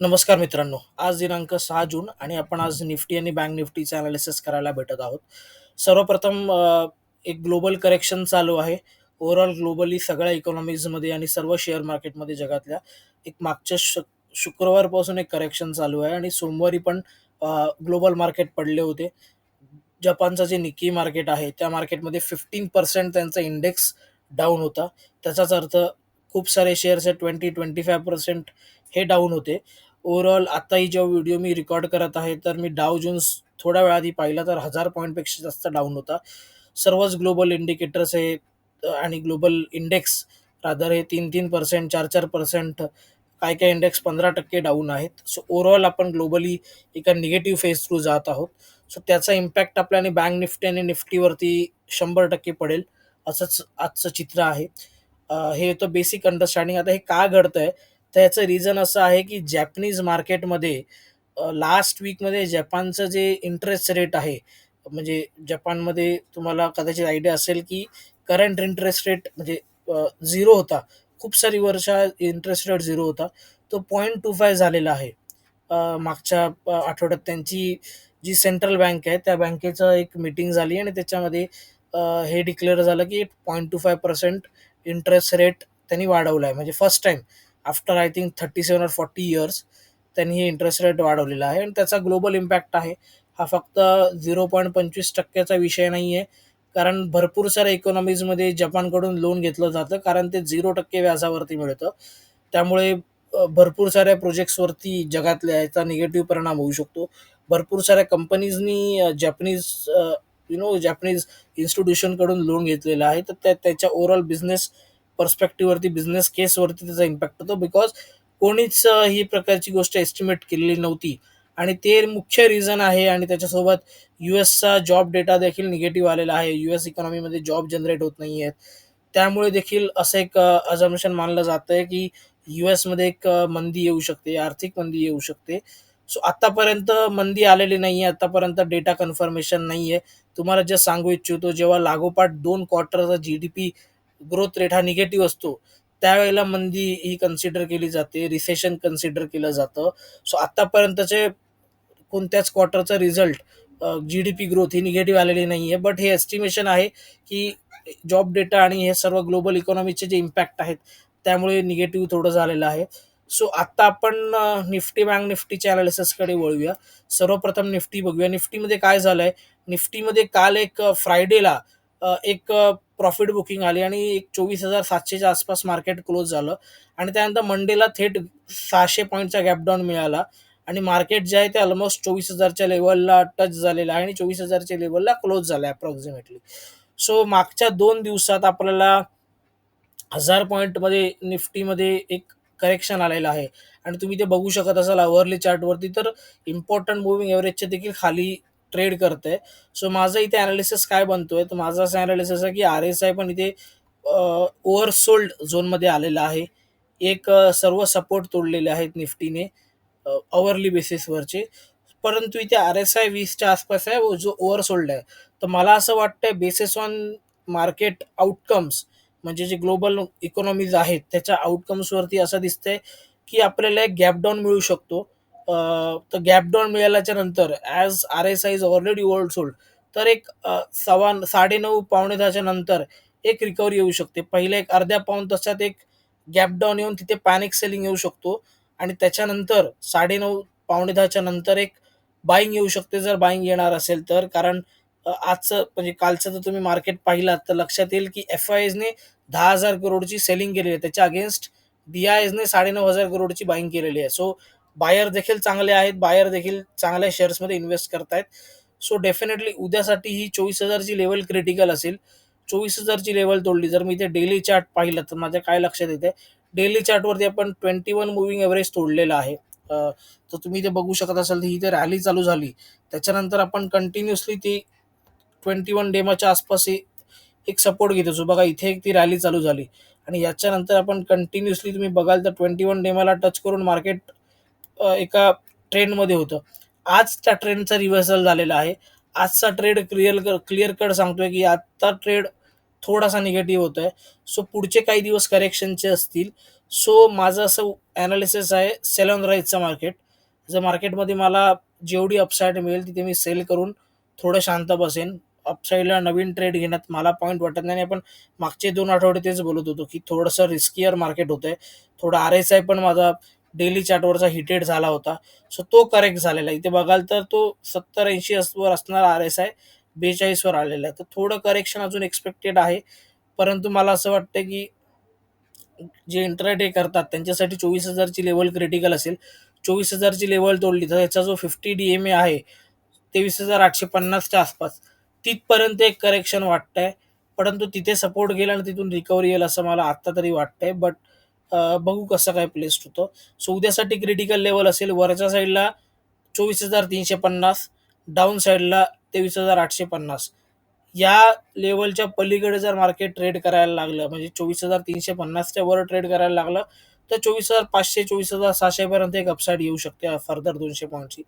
नमस्कार मित्रांनो. आज दिनांक सहा जून आणि आपण आज निफ्टी आणि बँक निफ्टीचं अनालिसिस करायला भेटत आहोत. सर्वप्रथम एक ग्लोबल करेक्शन चालू आहे. ओव्हरऑल ग्लोबली सगळ्या इकॉनॉमीजमध्ये आणि सर्व शेअर मार्केटमध्ये जगातल्या एक मागच्या शु शुक्रवारपासून एक करेक्शन चालू आहे आणि सोमवारी पण ग्लोबल मार्केट पडले होते. जपानचं जे निक्की मार्केट आहे, त्या मार्केटमध्ये 15% त्यांचा इंडेक्स डाऊन होता. त्याचाच अर्थ खूप सारे शेअर्स आहेत 20-25% हे डाऊन होते. ओव्हरऑल आत्ताही जेव्हा व्हिडिओ मी रेकॉर्ड करत आहे, तर मी डाव जोन्स थोड्या वेळा आधी पाहिला तर हजार पॉईंटपेक्षा जास्त डाऊन होता. सर्वच ग्लोबल इंडिकेटर्स हे आणि ग्लोबल इंडेक्स रादर हे तीन तीन पर्सेंट चार चार पर्सेंट काय काय इंडेक्स 15% डाऊन आहेत. सो ओव्हरऑल आपण ग्लोबली एका निगेटिव्ह फेज थ्रू जात आहोत. सो त्याचा इम्पॅक्ट आपल्याने बँक निफ्टी आणि निफ्टीवरती 100% पडेल, असंच आजचं चित्र आहे. हे होतं बेसिक अंडरस्टँडिंग. आता हे का घडतं आहे तर याचं रिझन असं आहे, की जॅपनीज मार्केटमध्ये लास्ट वीकमध्ये जपानचं जे इंटरेस्ट रेट आहे, म्हणजे जपानमध्ये तुम्हाला कदाचित आयडिया असेल, की करंट इंटरेस्ट रेट म्हणजे झिरो होता. खूप सारी वर्ष इंटरेस्ट रेट झिरो होता. तो 0.25 झालेला आहे. मागच्या आठवड्यात त्यांची जी सेंट्रल बँक आहे, त्या बँकेचं एक मीटिंग झाली आणि त्याच्यामध्ये हे डिक्लेअर झालं, की 0.25% इंटरेस्ट रेट त्यांनी वाढवला आहे. म्हणजे first time after I think 37 or 40 years त्यांनी हे इंटरेस्ट रेट वाढवलेला आहे आणि त्याचा ग्लोबल इम्पॅक्ट आहे. हा फक्त झिरो पॉईंट पंचवीस टक्क्याचा विषय नाही आहे. कारण भरपूर साऱ्या इकॉनॉमीजमध्ये जपानकडून लोन घेतलं जातं कारण ते झिरो टक्के व्याजावरती मिळतं. त्यामुळे भरपूर साऱ्या प्रोजेक्ट्सवरती जगातल्या याचा निगेटिव्ह परिणाम होऊ शकतो. भरपूर साऱ्या कंपनीजनी Japanese you you know Japanese इन्स्टिट्यूशनकडून loan घेतलेलं आहे. तर त्या त्याच्या ओव्हरऑल बिझनेस पर्स्पेक्टिव्हवरती, बिझनेस केसवरती त्याचा इम्पॅक्ट होतो. बिकॉज कोणीच ही प्रकारची गोष्ट एस्टिमेट केलेली नव्हती आणि ते मुख्य रिझन आहे आणि त्याच्यासोबत यूएसचा जॉब डेटा देखील निगेटिव्ह आलेला आहे. यूएस इकॉनॉमीमध्ये जॉब जनरेट होत नाही आहेत. त्यामुळे देखील असं एक अ, मानलं जातंय, की यूएसमध्ये एक मंदी येऊ शकते, आर्थिक मंदी येऊ शकते. सो आत्तापर्यंत मंदी आलेली नाही आहे आत्तापर्यंत डेटा कन्फर्मेशन नाही आहे तुम्हाला जस्ट सांगू इच्छितो, जेव्हा लागोपाठ दोन क्वार्टरचा जी-डी-पी ग्रोथ रेट हा निगेटिव्ह असतो, त्यावेळेला मंदी ही कन्सिडर केली जाते. रिसेशन कन्सिडर केलं जातं. सो आत्तापर्यंतचे कोणत्याच क्वार्टरचा रिझल्ट जी-डी-पी ग्रोथ ही निगेटिव्ह आलेली नाही आहे बट हे एस्टिमेशन आहे, की जॉब डेटा आणि हे सर्व ग्लोबल इकॉनॉमीचे जे इम्पॅक्ट आहेत, त्यामुळे निगेटिव्ह थोडं झालेलं आहे. सो आत्ता आपण निफ्टी बँक निफ्टीच्या अनालिसिसकडे वळूया. सर्वप्रथम निफ्टी बघूया. निफ्टीमध्ये काय झालं आहे निफ्टीमध्ये काल एक फ्रायडेला एक प्रॉफिट बुकिंग आली आणि एक चोवीस हजार सातशेच्या आसपास मार्केट क्लोज झालं. आणि त्यानंतर मंडेला थेट सहाशे पॉईंटचा गॅपडाऊन मिळाला. आणि मार्केट जे आहे ते ऑलमोस्ट चोवीस हजारच्या लेवलला टच झालेलं आहे आणि चोवीस हजारच्या लेवलला क्लोज झालं अप्रॉक्झिमेटली सो मागच्या दोन दिवसात आपल्याला हजार पॉईंटमध्ये निफ्टीमध्ये एक करेक्शन आलेलं आहे. आणि तुम्ही ते बघू शकत असाल अवरली चार्टवरती तर इम्पॉर्टंट मुव्हिंग एव्हरेजच्या देखील खाली ट्रेड करते सो माझं इथे अनालिसिस काय बनतोय, तर माझं असं अनालिसिस आहे, की आर-एस-आय पण इथे ओव्हरसोल्ड झोनमध्ये आलेला आहे. एक सर्व सपोर्ट तोडलेले आहेत निफ्टीने अ, अवरली बेसिसवरचे. परंतु इथे आर-एस-आय 20च्या आसपास आहे, जो ओव्हरसोल्ड आहे. तर मला असं वाटतं बेसिस ऑन मार्केट आउटकम्स म्हणजे जे ग्लोबल इकॉनॉमीज आहेत, त्याच्या आउटकम्सवरती असं दिसतंय, की आपल्याला एक गॅपडाऊन मिळू शकतो. अ, तर गॅप मिळाल्याच्या नंतर as RSI is already sold तर एक अ, सव्वा 9:30 पावणे 10च्या नंतर एक रिकव्हरी येऊ शकते. पहिल्या एक अर्ध्या पाऊण तासात एक गॅप येऊन तिथे पॅनिक सेलिंग येऊ शकतो आणि त्याच्यानंतर 9:30 पावणे 10च्या नंतर एक बायिंग येऊ शकते, जर बायिंग येणार असेल तर. कारण अ, आजचं म्हणजे कालचं जर तुम्ही मार्केट पाहिलात, तर लक्षात येईल की एफ आय एजने दहा 10,000 करोडची सेलिंग केलेली आहे. त्याच्या अगेन्स्ट डी-आयजने 9,500 करोडची बायिंग केलेली आहे. सो बायर देखील चांगले आहेत. बायर देखील चांगल्या शेअर्समध्ये इन्व्हेस्ट करतायत. सो डेफिनेटली उद्यासाठी ही चोवीस हजारची लेवल क्रिटिकल असेल. चोवीस हजारची लेवल तोडली, जर मी इथे डेली चार्ट पाहिलं, तर माझ्या काय लक्षात येते डेली चार्टवरती आपण ट्वेंटी वन मुव्हिंग एव्हरेज तोडलेलं आहे. तर तुम्ही इथे बघू शकत असाल, ही इथे रॅली चालू झाली. त्याच्यानंतर आपण कंटिन्युअसली ती 21 डेमाच्या आसपास ही एक सपोर्ट घेतो. असो बघा इथे एक ती रॅली चालू झाली आणि याच्यानंतर आपण कंटिन्युअसली तुम्ही बघाल तर 21 डेमाला टच करून मार्केट एका ट्रेंडमध्ये होतं. आज त्या ट्रेंडचा रिव्हर्सल झालेला आहे. आजचा ट्रेड क्लिअर क्लिअर कट सांगतोय, की आजचा ट्रेड थोडासा निगेटिव्ह होतो आहे सो पुढचे काही दिवस करेक्शनचे असतील. सो माझं असं ॲनालिसिस आहे सेल ऑन राईजचं मार्केट जर मार्केटमध्ये मला जेवढी अपसाईड मिळेल तिथे मी सेल करून थोडं शांत बसेन अपसाईडला नवीन ट्रेड घेण्यात मला पॉईंट वाटत नाही आणि आपण मागचे दोन आठवडे तेच बोलत होतो की थोडंसं रिस्कियर मार्केट होतं आहे थोडं आर एस आय पण माझा डेली चार्टवरचा हिटेड झाला होता. सो तो करेक्ट झालेला आहे. इथे बघाल तर तो सत्तर ऐंशी वर असणारा आर एस आय बेचाळीसवर आलेला आहे. तर थोडं करेक्शन अजून एक्सपेक्टेड आहे. परंतु मला असं वाटतं की जे इंटरडे करतात त्यांच्यासाठी चोवीस हजारची लेवल क्रिटिकल असेल. चोवीस हजारची लेवल तोडली तर याचा जो फिफ्टी डी एम ए आहे तेवीस हजार आठशे पन्नासच्या आसपास तिथपर्यंत एक करेक्शन वाटतंय. परंतु तिथे सपोर्ट गेला आणि तिथून रिकव्हरी येईल असं मला आत्ता तरी वाटतंय. बट बघू कसं काय प्लेस्ड होतं. सो उद्यासाठी क्रिटिकल लेवल असेल वरच्या साईडला चोवीस हजार तीनशे पन्नास डाऊन साईडला तेवीस हजार आठशे पन्नास. या लेवलच्या पलीकडे जर मार्केट ट्रेड करायला लागलं म्हणजे चोवीस हजार तीनशे पन्नासच्या वर ट्रेड करायला लागलं तर चोवीस हजार पाचशे चोवीस हजार सहाशेपर्यंत एक अपसाईड येऊ शकते फर्दर दोनशे पॉईंटची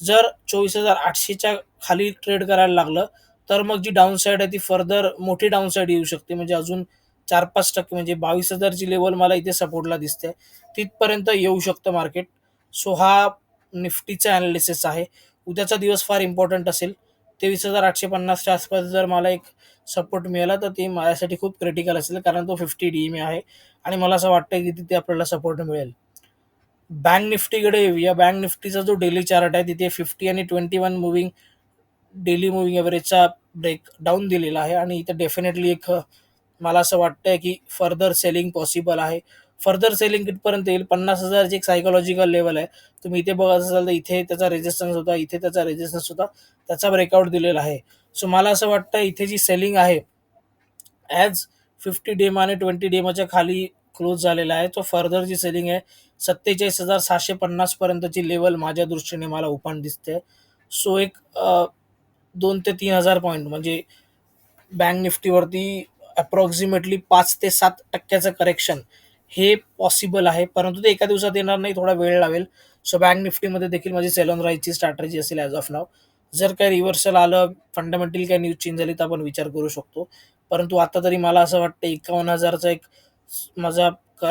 जर चोवीस हजार आठशेच्या खाली ट्रेड करायला लागलं तर मग जी डाऊन साईड आहे ती फर्दर मोठी डाउन साईड येऊ शकते. म्हणजे अजून चार पाच टक्के म्हणजे बावीस हजारची लेवल मला इथे सपोर्टला दिसते तिथपर्यंत येऊ शकतं मार्केट सो हा निफ्टीचा ॲनालिसिस आहे. उद्याचा दिवस फार इम्पॉर्टंट असेल. तेवीस हजार आठशे पन्नासच्या आसपास जर मला एक सपोर्ट मिळाला तर ते माझ्यासाठी खूप क्रिटिकल असेल कारण तो फिफ्टी डी एम आहे. आणि मला असं वाटतं की तिथे आपल्याला सपोर्ट मिळेल. बँक निफ्टीकडे येऊया. बँक निफ्टीचा जो डेली चार्ट आहे तिथे फिफ्टी आणि twenty one moving daily moving ॲव्हरेजचा break down दिलेला आहे. आणि इथं डेफिनेटली एक मला असं वाटतंय की फर्दर सेलिंग पॉसिबल आहे. फर्दर सेलिंग कितपर्यंत येईल. पन्नास हजारची एक सायकोलॉजिकल लेवल आहे. तुम्ही इथे बघत असाल तर इथे त्याचा रेजिस्टन्स होता इथे त्याचा रेजिस्टन्स होता. त्याचा ब्रेकआउट दिलेला आहे. सो मला असं वाटतं इथे जी सेलिंग आहे ॲज फिफ्टी डेम आणि ट्वेंटी डेमाच्या खाली क्लोज झालेला आहे. तो फर्दर जी सेलिंग आहे सत्तेचाळीस हजार सहाशे पन्नासपर्यंतची लेवल माझ्या दृष्टीने मला ओपन दिसते. सो एक दोन ते तीन हजार पॉईंट म्हणजे बँक निफ्टीवरती अप्रॉक्सिमेटली पाच ते सात टक्क्याचं करेक्शन हे पॉसिबल आहे. परंतु ते एका दिवसात येणार नाही थोडा वेळ लावेल सो बँक निफ्टीमध्ये देखील माझी सेलॉन राईजची स्ट्रॅटजी असेल ॲज ऑफ नाव जर काही रिव्हर्सल आलं फंडामेंटल काही न्यूज चेंज झाली तर आपण विचार करू शकतो. परंतु आता तरी मला असं वाटतं एकावन्न हजारचा एक माझा क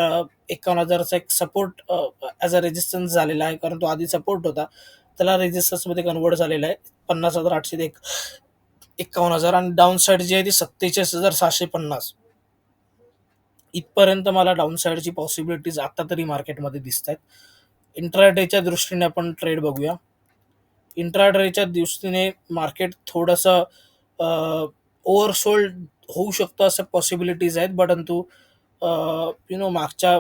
एकावन्न हजारचा एक सपोर्ट ॲज अ रेजिस्टन्स झालेला आहे. कारण तो आधी सपोर्ट होता. त्याला रेजिस्टन्समध्ये कन्वर्ट झालेला आहे. पन्नास हजार आठशे ते एक. एकावन्न हजार आणि डाऊन साईड जी आहे ती सत्तेचाळीस हजार सहाशे पन्नास. इथपर्यंत मला डाऊन साईडची पॉसिबिलिटीज आता तरी मार्केटमध्ये दिसत आहेत इंट्राडेच्या दृष्टीने आपण ट्रेड बघूया. इंट्राडेच्या दृष्टीने मार्केट थोडंसं ओव्हरसोल्ड होऊ शकतं असं पॉसिबिलिटीज आहेत. परंतु यु नो मागच्या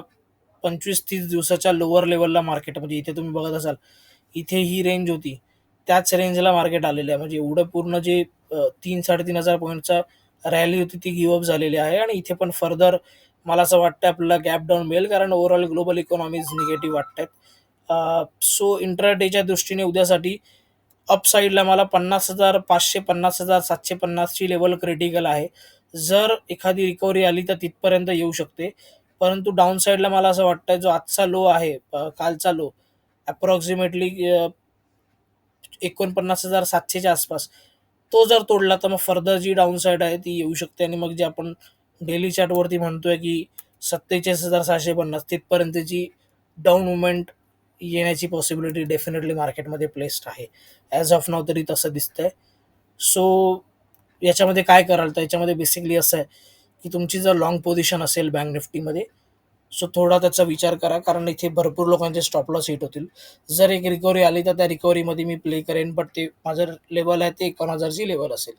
पंचवीस तीस दिवसाच्या लोअर लेवलला मार्केटमध्ये इथे तुम्ही बघत असाल इथे ही रेंज होती. त्याच रेंजला मार्केट आलेलं आहे. म्हणजे एवढं पूर्ण जे तीन साडेतीन हजार पॉईंटचा रॅली होती ती गिवअप झालेली आहे. आणि इथे पण फर्दर मला असं वाटतं आपल्याला गॅप डाऊन मिळेल. कारण ओव्हरऑल ग्लोबल इकॉनॉमीज निगेटिव्ह वाटत आहेत सो इंट्राडेच्या दृष्टीने उद्यासाठी अपसाईडला मला पन्नास हजार पाचशे पन्नास हजार सातशे पन्नासची लेवल क्रिटिकल आहे. जर एखादी रिकव्हरी आली तर तिथपर्यंत येऊ शकते. परंतु डाऊन साईडला मला असं वाटतं जो आजचा लो आहे कालचा लो अप्रॉक्सिमेटली एकोणपन्नास हजार सातशेच्या आसपास. तो जर तोडला तर मग फर्दर जी डाऊनसाईड आहे ती येऊ शकते आणि मग जे आपण डेली चार्टवरती म्हणतोय की सत्तेचाळीस हजार सहाशे पन्नास तिथपर्यंतची डाऊन मुवमेंट येण्याची पॉसिबिलिटी डेफिनेटली मार्केटमध्ये प्लेस्ड आहे. ॲज ऑफ नाव तरी तसं दिसतंय. सो याच्यामध्ये काय कराल तर याच्यामध्ये बेसिकली असं आहे की तुमची जर लाँग पोझिशन असेल बँक निफ्टीमध्ये सो थोडा त्याचा विचार करा कारण इथे भरपूर लोकांचे स्टॉप लॉस हिट होतील. जर एक रिकव्हरी आली तर त्या रिकव्हरीमध्ये मी प्ले करेन बट ते माझं लेवल आहे ते एकोण हजारची लेवल असेल.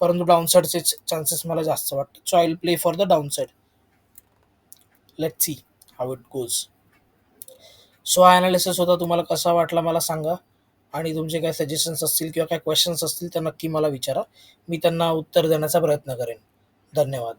परंतु डाऊनसाईडचे चान्सेस मला जास्त वाटतात. So I will play for the downside let see how it goes so हा ॲनालिसिस होता. तुम्हाला कसा वाटला मला सांगा. आणि तुमचे काय सजेशन्स असतील किंवा काय क्वेश्चन्स असतील तर नक्की मला विचारा. मी त्यांना उत्तर देण्याचा प्रयत्न करेन. धन्यवाद.